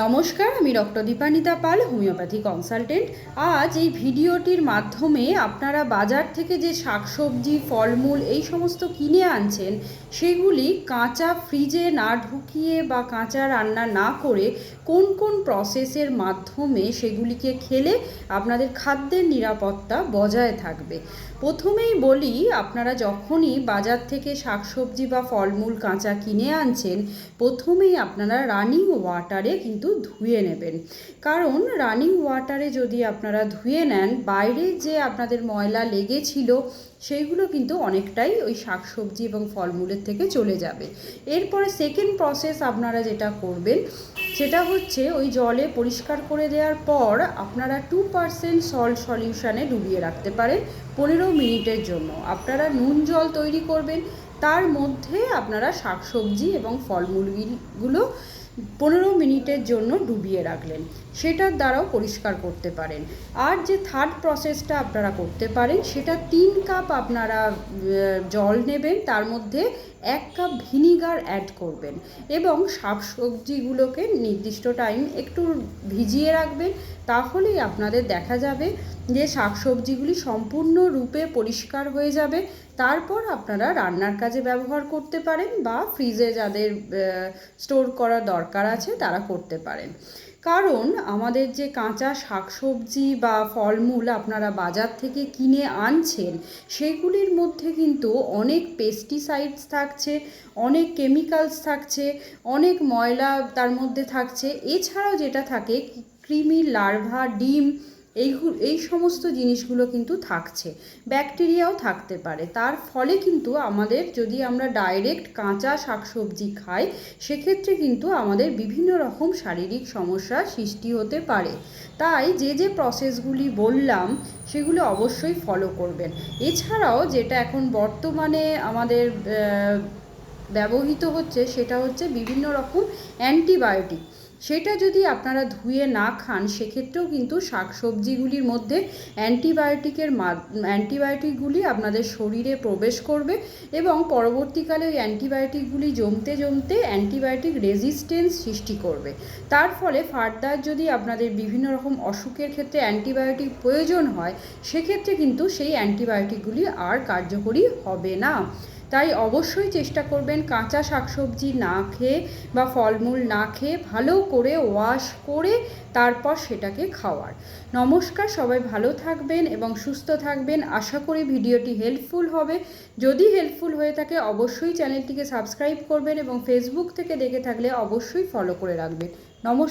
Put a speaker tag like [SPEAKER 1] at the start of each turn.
[SPEAKER 1] নমস্কার, আমি doctor Dipanita Pal homeopathy consultant. আজ এই ভিডিওটির মাধ্যমে আপনারা বাজার থেকে যে শাকসবজি, ফলমূল এই সমস্ত কিনে আনছেন, সেগুলি কাঁচা ফ্রিজে না ঢুকিয়ে বা কাঁচা রান্না না করে কোন কোন প্রসেসের মাধ্যমে সেগুলিকে খেলে আপনাদের খাদ্যের নিরাপত্তা বজায় থাকবে। প্রথমেই বলি, আপনারা যখনই বাজার থেকে শাকসবজি বা ফলমূল কাঁচা কিনে আনছেন, প্রথমেই আপনারা রানিং ওয়াটারে কিন্তু ধুয়ে নেবেন। কারণ রানিং ওয়াটারে যদি আপনারা ধুয়ে নেন, বাইরে যে আপনাদের ময়লা লেগেছিল, সেইগুলো কিন্তু অনেকটাই ওই শাকসবজি এবং ফলমূলের থেকে চলে যাবে। এরপরে সেকেন্ড প্রসেস আপনারা যেটা করবেন, সেটা হচ্ছে ওই জলে পরিষ্কার করে দেওয়ার পর আপনারা টু পারসেন্ট সল্ট সলিউশানে ডুবিয়ে রাখতে পারেন পনেরো মিনিটের জন্য। আপনারা নুন জল তৈরি করবেন, তার মধ্যে আপনারা শাকসবজি এবং ফলমূলগুলো পনেরো মিনিটের জন্য ডুবিয়ে রাখলেন। সেটার দ্বারাও পরিষ্কার করতে পারেন। আর যে থার্ড প্রসেসটা আপনারা করতে পারেন, সেটা তিন কাপ আপনারা জল নেবেন, তার মধ্যে এক কাপ ভিনিগার অ্যাড করবেন এবং শাকসবজিগুলোকে নির্দিষ্ট টাইম একটু ভিজিয়ে রাখবেন, তাহলেই আপনাদের দেখা যাবে যে শাকসবজিগুলি সম্পূর্ণরূপে পরিষ্কার হয়ে যাবে। তারপর আপনারা রান্নার কাজে ব্যবহার করতে পারেন বা ফ্রিজে যাদের স্টোর করা দরকার আছে, তারা করতে পারেন। কারণ আমাদের যে কাঁচা শাকসবজি বা ফলমূল আপনারা বাজার থেকে কিনে আনছেন, সেগুলির মধ্যে কিন্তু অনেক পেস্টিসাইডস থাকছে, অনেক কেমিক্যালস থাকছে, অনেক ময়লা তার মধ্যে থাকছে। এছাড়াও যেটা থাকে, কৃমি, লার্ভা, ডিম এইগুলো এই সমস্ত জিনিসগুলো কিন্তু থাকছে। ব্যাকটেরিয়াও থাকতে পারে। তার ফলে কিন্তু আমাদের যদি আমরা ডাইরেক্ট কাঁচা শাকসবজি খাই, সেক্ষেত্রে কিন্তু আমাদের বিভিন্ন রকম শারীরিক সমস্যার সৃষ্টি হতে পারে। তাই যে যে প্রসেসগুলি বললাম, সেগুলো অবশ্যই ফলো করবেন। এছাড়াও যেটা এখন বর্তমানে আমাদের ব্যবহৃত হচ্ছে, সেটা হচ্ছে বিভিন্ন রকম অ্যান্টিবায়োটিক সেটা যদি আপনারা ধুয়ে না খান, সেক্ষেত্রেও কিন্তু শাকসবজিগুলির মধ্যে অ্যান্টিবায়োটিকের অ্যান্টিবায়োটিকগুলি আপনাদের শরীরে প্রবেশ করবে এবং পরবর্তীকালে ওই অ্যান্টিবায়োটিকগুলি জমতে জমতে অ্যান্টিবায়োটিক রেজিস্ট্যান্স সৃষ্টি করবে। তার ফলে ফার্দার যদি আপনাদের বিভিন্ন রকম অসুখের ক্ষেত্রে অ্যান্টিবায়োটিক প্রয়োজন হয়, সেক্ষেত্রে কিন্তু সেই অ্যান্টিবায়োটিকগুলি আর কার্যকরী হবে না। তাই অবশ্যই চেষ্টা করবেন কাঁচা শাকসবজি না খেয়ে বা ফলমূল না খেয়ে ভালো করে ওয়াশ করে তারপর সেটাকে খাওয়ার। নমস্কার, সবাই ভালো থাকবেন এবং সুস্থ থাকবেন। আশা করি ভিডিওটি হেল্পফুল হবে। যদি হেল্পফুল হয়ে থাকে, অবশ্যই চ্যানেলটিকে সাবস্ক্রাইব করবেন এবং ফেসবুক থেকে দেখে থাকলে অবশ্যই ফলো করে রাখবেন। নমস্কার।